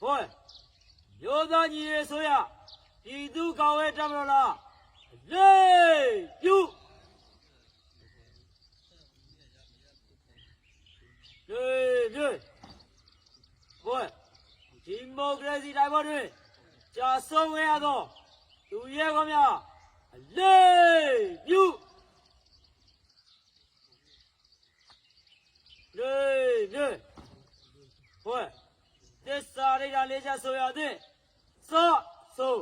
ဟိုမျိုးသားညီရေးဆိုရပြည်သူ့ကောင်ဝဲတမလို့လားလေးပြုလေးလေးဟိုဒီမိုကရေစီတိုင်းပေါ်တွင်ကြာဆုံးခဲ့ရသောသူရဲကောင်းများလေးပြုလေးလေးဟိုသစ္စာ ရိတ်တာလေးချက်ဆိုရသည်စောဆို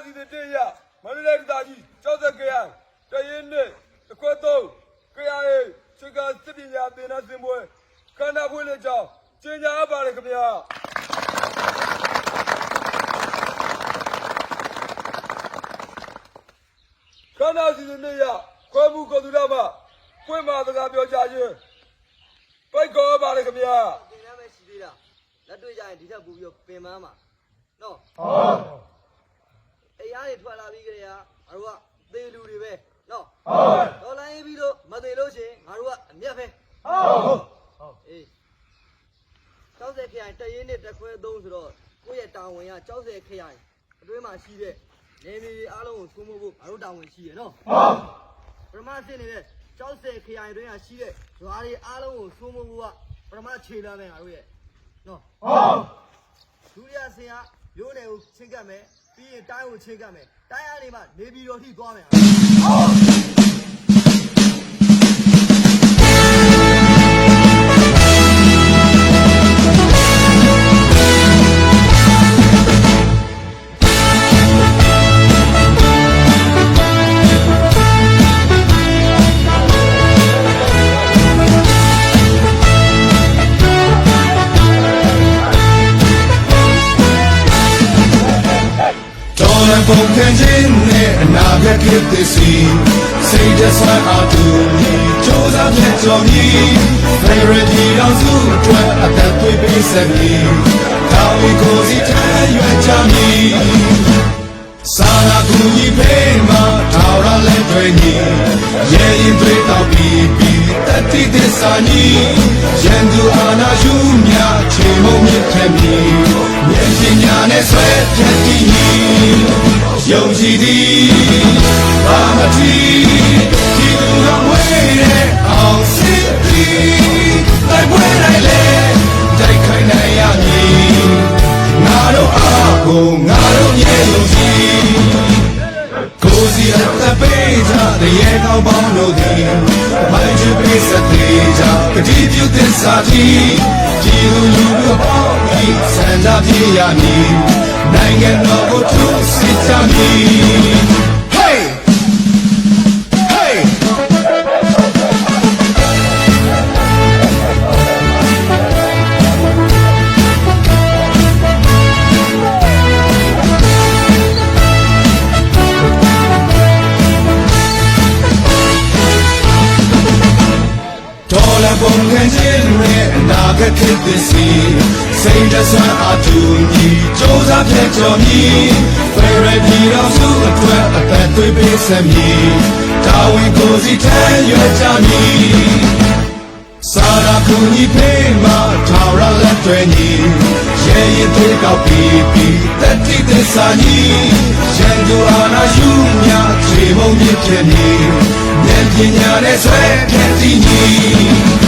ခန္ဓာစီတဲ့တေးရမန္တလေးဒေသကြီးကျောက်သက်ခရိုင်တရင်နဲ့အခွက်သုံးခရိုင်ရဲ့ချက်ကစစ်ပညာသင်တန်းစင်ပွဲခန္ဓာဖွင့်လက်ကြောင်းကျင်းညာအပ်ပါတယ်ခင်ဗျာခန္ဓာစီတဲ့နေ့ရခွဲမှုကိုသူတော်မှဖွင့်မှာစကားပြောကြခြင်းပိတ်ခေါ်ပါတယ်ခင်ဗျာသင်တန်းပဲရှိသေးတာလက်တွေ့ကြရင်ဒီထက်ပိုပြီးတော့ပင်ပန်းမှာနော်ဟုတ် တရားတွေထွက်လာပြီးကြတဲ့ဟာငါတို့ကသေလူတွေပဲနော်ဟုတ်တော်လိုင်းပြီးလို့မသေးလို့ရှရင်ငါတို့ကအမျက်ပဲဟုတ်အေး60ခရိုင်တရင်နဲ့တခွဲသုံးဆိုတော့ကိုယ့်ရဲ့တာဝန်က60ခရိုင်အတွင်းမှာရှိတဲ့နေမီတွေအားလုံးကိုစိုးမိုးဖို့ငါတို့တာဝန်ရှိရနော်ဟုတ်ပထမစစ်နေတဲ့60ခရိုင်အတွင်းကရှိတဲ့ဇွာတွေအားလုံးကိုစိုးမိုးဖို့ကပထမခြေလှမ်းပဲငါတို့ရဲ့နော်ဟုတ်ဒုတိယဆင်ကမျိုးနယ်ကိုချင်းကပ်မယ် ပြီးရင်တိုင်းကိုချင်းကပ်မယ်တိုင်းအားနေမှနေပြည်တော်ထိသွားမယ်တော် ပုံခံခြင်းနဲ့အနာဂတ်ဖြစ်သည်စီစိတ်တဆွမ်းအားတူညီစူးစမ်းဖြစ်တော်မူ Favorite ဒီတော်စုအတွက်အသက်သွေးပေးဆက်မည်တောင်းဝင်ကိုစီထမ်းရွက်ချမည်စာနာကူညီပေးမှာထောက်ရလက်တွေညီရဲရင်တွေတော့ပြီးပြီးတတိသစ္စာညီရန်သူအာနာယူမြချေမုံမြင့်ခဲ့မည်ဉာဏ်ပညာနဲ့ဆွဲဖြတ်တည်ညီ ယုံကြည်သည်ဘာမတိဒီလူကဝေးတဲ့အောင်စစ်သည်တိုက်ပွဲလိုက်လေတိုက်ခိုင်နိုင်ရမည်ငါတို့အားကိုငါတို့မြေလို့ကြည်ကိုစီအသက်ပေးကြတဲ့ရေကောင်းပေါင်းတို့သည်မိုင်းချပေးစတဲ့ကြကတိပြုသစ္စာကြီးဒီလူလူတို့ပေါင်း ပြီးစံကြပြရမည်နိုင်ငံတော်ကိုသူစစ်ကြမည် Hey Hey တော်လည်းပုံခံခြင်းနဲ့အနာဂတ်ဖြစ်သည်စီ စိတ်တဆွမ်းအတူညီစူးစမ်းဖြစ်တော်မူ Favorite ဒီတော်စုအတွက်အသက်သွေးပေးဆက်မည်တာဝန်ကိုစီထမ်းရွက်ကြမည်စာရာကူညီပေးမှာထောင်ရလက်တွေညီရဲရင်တွေကောက်ပြီးပြီးတတိသစ္စာညီရန်သူအာနာယူမြချေမုံမြင့်ဖြစ်မည်ဉာဏ်ပညာနဲ့ဆွဲဖြတ်တည်ညီ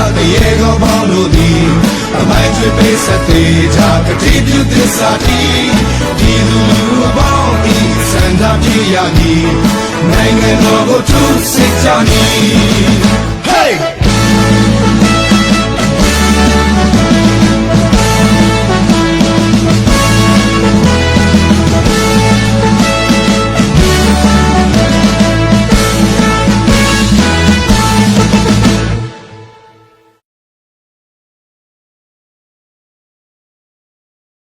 ယုံကြည်ကိုယ်စီအသက်ပေးကြတဲ့ရေကောင်းပေါင်းတို့သွေးပေးဆက်သေးကြကတိပြုသစ္စာတီဒီလူလူအပေါင်းဤစန္ဒပြရမည်နိုင်ငံတော်ကိုထုစစ်ကြမည်